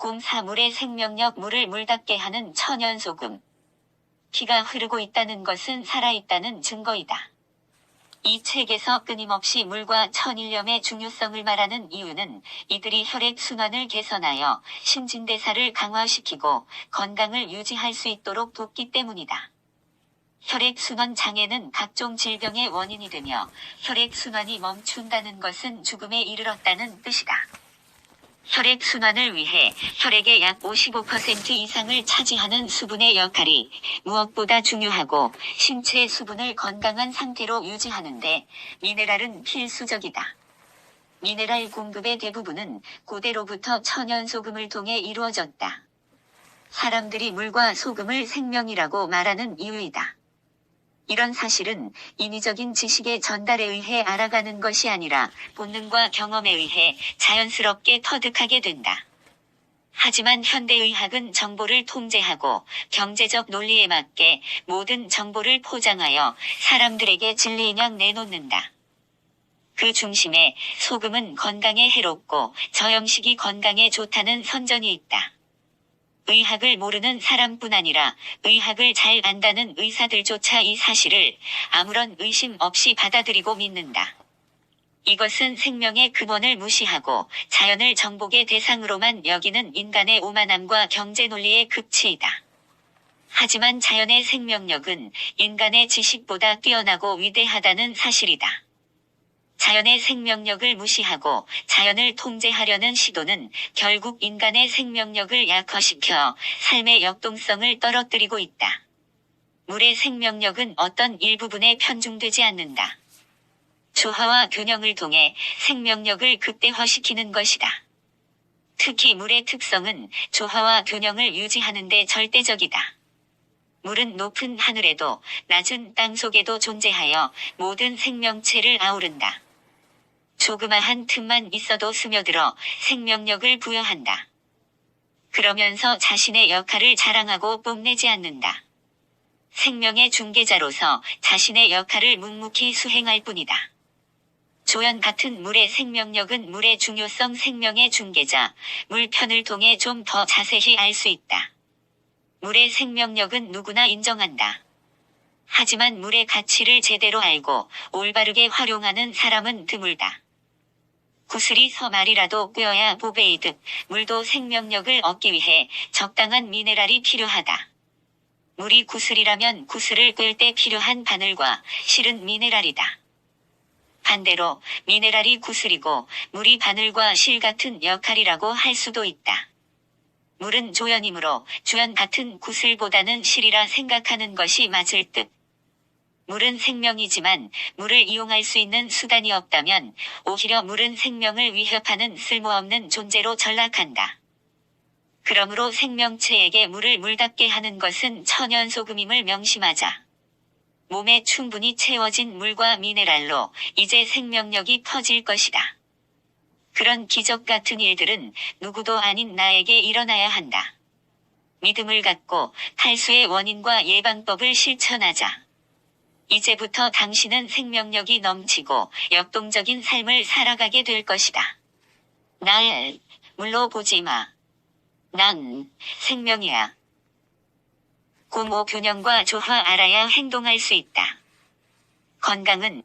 공사물의 생명력 물을 물답게 하는 천연소금. 피가 흐르고 있다는 것은 살아있다는 증거이다. 이 책에서 끊임없이 물과 천일염의 중요성을 말하는 이유는 이들이 혈액 순환을 개선하여 신진대사를 강화시키고 건강을 유지할 수 있도록 돕기 때문이다. 혈액 순환 장애는 각종 질병의 원인이 되며 혈액 순환이 멈춘다는 것은 죽음에 이르렀다는 뜻이다. 혈액 순환을 위해 혈액의 약 55% 이상을 차지하는 수분의 역할이 무엇보다 중요하고 신체 수분을 건강한 상태로 유지하는데 미네랄은 필수적이다. 미네랄 공급의 대부분은 고대로부터 천연 소금을 통해 이루어졌다. 사람들이 물과 소금을 생명이라고 말하는 이유이다. 이런 사실은 인위적인 지식의 전달에 의해 알아가는 것이 아니라 본능과 경험에 의해 자연스럽게 터득하게 된다. 하지만 현대의학은 정보를 통제하고 경제적 논리에 맞게 모든 정보를 포장하여 사람들에게 진리인양 내놓는다. 그 중심에 소금은 건강에 해롭고 저염식이 건강에 좋다는 선전이 있다. 의학을 모르는 사람뿐 아니라 의학을 잘 안다는 의사들조차 이 사실을 아무런 의심 없이 받아들이고 믿는다. 이것은 생명의 근원을 무시하고 자연을 정복의 대상으로만 여기는 인간의 오만함과 경제 논리의 극치이다. 하지만 자연의 생명력은 인간의 지식보다 뛰어나고 위대하다는 사실이다. 자연의 생명력을 무시하고 자연을 통제하려는 시도는 결국 인간의 생명력을 약화시켜 삶의 역동성을 떨어뜨리고 있다. 물의 생명력은 어떤 일부분에 편중되지 않는다. 조화와 균형을 통해 생명력을 극대화시키는 것이다. 특히 물의 특성은 조화와 균형을 유지하는 데 절대적이다. 물은 높은 하늘에도 낮은 땅 속에도 존재하여 모든 생명체를 아우른다. 조그마한 틈만 있어도 스며들어 생명력을 부여한다. 그러면서 자신의 역할을 자랑하고 뽐내지 않는다. 생명의 중개자로서 자신의 역할을 묵묵히 수행할 뿐이다. 조연 같은 물의 생명력은 물의 중요성 생명의 중개자, 물편을 통해 좀 더 자세히 알 수 있다. 물의 생명력은 누구나 인정한다. 하지만 물의 가치를 제대로 알고 올바르게 활용하는 사람은 드물다. 구슬이 서 말이라도 꿰어야 보배이듯 물도 생명력을 얻기 위해 적당한 미네랄이 필요하다. 물이 구슬이라면 구슬을 꿰을 때 필요한 바늘과 실은 미네랄이다. 반대로 미네랄이 구슬이고 물이 바늘과 실 같은 역할이라고 할 수도 있다. 물은 조연이므로 조연 같은 구슬보다는 실이라 생각하는 것이 맞을 듯. 물은 생명이지만 물을 이용할 수 있는 수단이 없다면 오히려 물은 생명을 위협하는 쓸모없는 존재로 전락한다. 그러므로 생명체에게 물을 물답게 하는 것은 천연소금임을 명심하자. 몸에 충분히 채워진 물과 미네랄로 이제 생명력이 퍼질 것이다. 그런 기적 같은 일들은 누구도 아닌 나에게 일어나야 한다. 믿음을 갖고 탈수의 원인과 예방법을 실천하자. 이제부터 당신은 생명력이 넘치고 역동적인 삶을 살아가게 될 것이다. 날 물로 보지 마. 난 생명이야. 공호 균형과 조화 알아야 행동할 수 있다. 건강은